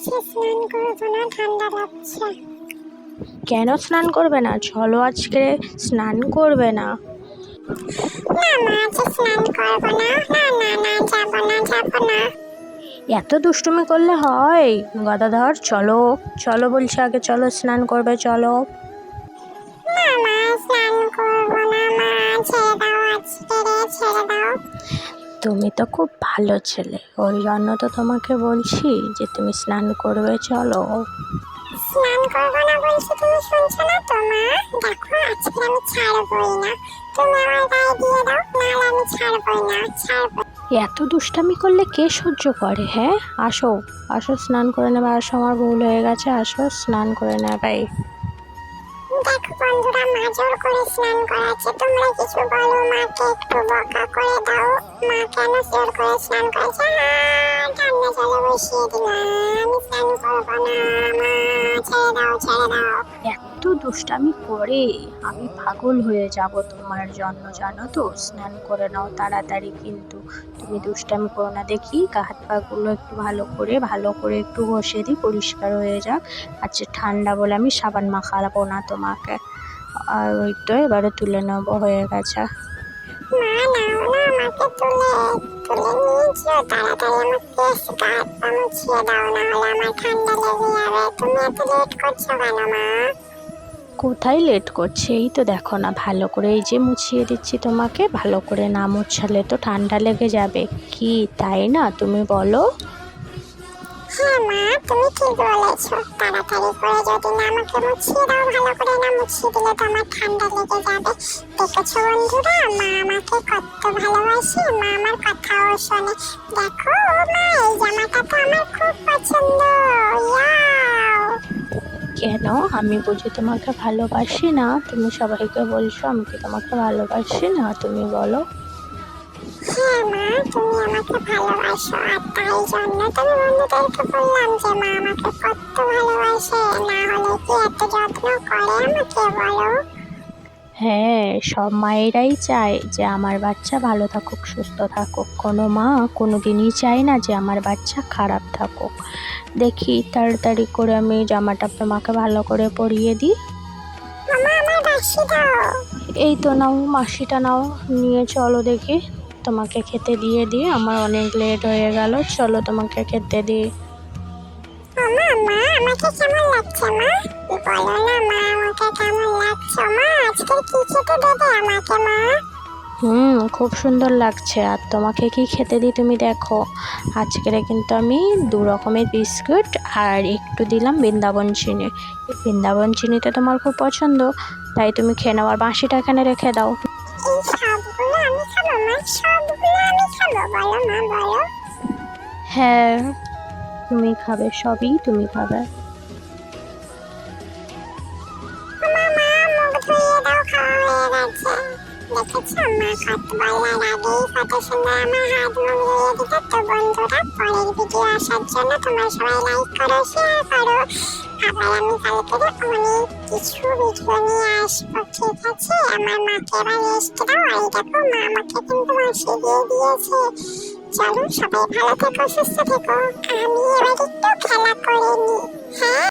বলছে স্নান করব না ঠান্ডা লাগছে। কেন স্নান করবে না? চলো আজকে স্নান করবে না। না মা আজকে স্নান করব না। না না না যাব না যাব না। এত দুষ্টুমি করলে হয়? গদাধর চলো চলো বলছে আগে চলো স্নান করবে চলো। না মা স্নান করব না মা ছেড়ে দাও আজকে রে ছেড়ে দাও। তুমি তো খুব ভালো ছেলে। ওই জন্য তো তোমাকে বলছি যে তুমি স্নান করবে চলো। স্নান করব না বলছি তুমি শুনছো না তো মা? দেখো আজকে আমি ছাড়বই না। তুমি আমার গায়ে দিয়ে দাও নাহলে আমি ছাড়বই না ছাড়বো। এত দুষ্টামি করলে কে সহ্য করে হ্যাঁ? আসো আসো স্নান করে নেবে আসো আমার ভুল হয়ে গেছে আসো স্নান করে নেবে। দেখো বন্ধুরা মা জোর করে স্নান করাচ্ছে। তোমরা কিছু বলো মাকে, একটু বকা করে দাও। মা কেন জোর করে স্নান করেছে ঠান্ডা জলে বসিয়ে দিলাম স্নান করব না, মা। ছেড়ে দাও ছেড়ে দাও। এত দুষ্টামি করে আমি পাগল হয়ে যাব তোমার জন্য, জানো তো? স্নান করে নাও তাড়াতাড়ি, কিন্তু তুমি দুষ্টামি করো না। দেখি গা হাত পাগুলো একটু ভালো করে ভালো করে একটু ঘষে দিই, পরিষ্কার হয়ে যাক। আচ্ছা ঠান্ডা বলে আমি সাবান মাখাবো না তোমাকে। আর ওই তো এবারে তুলে নেব, হয়ে গেছে। মা না আমাকে তুলে তুলে দাও আমার ঠান্ডা লেগে যাবে। তুমি এত লেট করছ কেন, মা? কোথায় লেট করছে? এই তো দেখো না, ভালো করে এই যে মুছিয়ে দিচ্ছি তোমাকে, ভালো করে না মুছালে তো ঠান্ডা লেগে যাবে। কি, তাই না? তুমি বলো। হ্যাঁ মা, তুমি ঠিক তাড়াতাড়ি করে যদি না আমাকে মুছিয়ে দাও, ভালো করে না মুছিয়ে দিলে তো আমার ঠান্ডা লেগে যাবে। দেখেছ বন্ধুরা, মা আমাকে কত ভালোবাসে, মা আমার কথাও শোনে। দেখো, মা, এই জামাটা তো আমার খুব পছন্দ। কেন? আমি বুঝি তোমাকে ভালোবাসি না। তুমি সবাইকে বলছো আমি কি তোমাকে ভালোবাসি না, তুমি বলো। হ্যাঁ মা তুমি আমাকে ভালোবাসো আর তাই জন্য তুমি বন্ধুদেরকে বললাম যে মা আমাকে কত ভালোবাসে না হলে কি এত যত্ন করে আমাকে বলো হ্যাঁ সব মায়েরাই চায় যে আমার বাচ্চা ভালো থাকুক সুস্থ থাকুক। কোনো মা কোনো দিনই চায় না যে আমার বাচ্চা খারাপ থাকুক। দেখি তাড়াতাড়ি করে আমি জামাটা তোমাকে ভালো করে পরিয়ে দিই। এই তো নাও মাসিটা নাও নিয়ে চলো দেখি। তোমাকে খেতে দিয়ে দিই আমার অনেক লেট হয়ে গেল। চলো তোমাকে খেতে দিই। মামা মা আমাকে কেমন লাগছে মা? বলো না মা আমাকে কেমন লাগছে মা? আজকে কি খেতে দেবে আমাকে মা? হুম খুব সুন্দর লাগছে। আর তোমাকে কি খেতে দিই তুমি দেখো। আজকের কিন্তু আমি দু রকমের বিস্কুট আর একটু দিলাম বৃন্দাবন চিনি। বৃন্দাবন চিনিটা তোমার খুব পছন্দ তাই তুমি খেয়ে নাও। আর বাঁশিটা এখানে রেখে দাও। হ্যাঁ তুমি খাবে সবই তুমি খাবে। দেখেছ মা কত বলার আগেই কত সুন্দর আমার হাত মুখ ধুয়ে দিতে তো বন্ধুরা পরের ভিডিও আসার জন্য তোমরা সবাই লাইক করো শেয়ার করো আবার আমি কালকে অনেক কিছু ভিডিও নিয়ে আসব ঠিক আছে আমার মাকে এবার রেস্ট দাও আর দেখো মা আমাকে কিন্তু মাসি দিয়ে দিয়েছে চলো সবাই ভালো থেকো সুস্থ থেকো আমি এবার একটু খেলা করে নি হ্যাঁ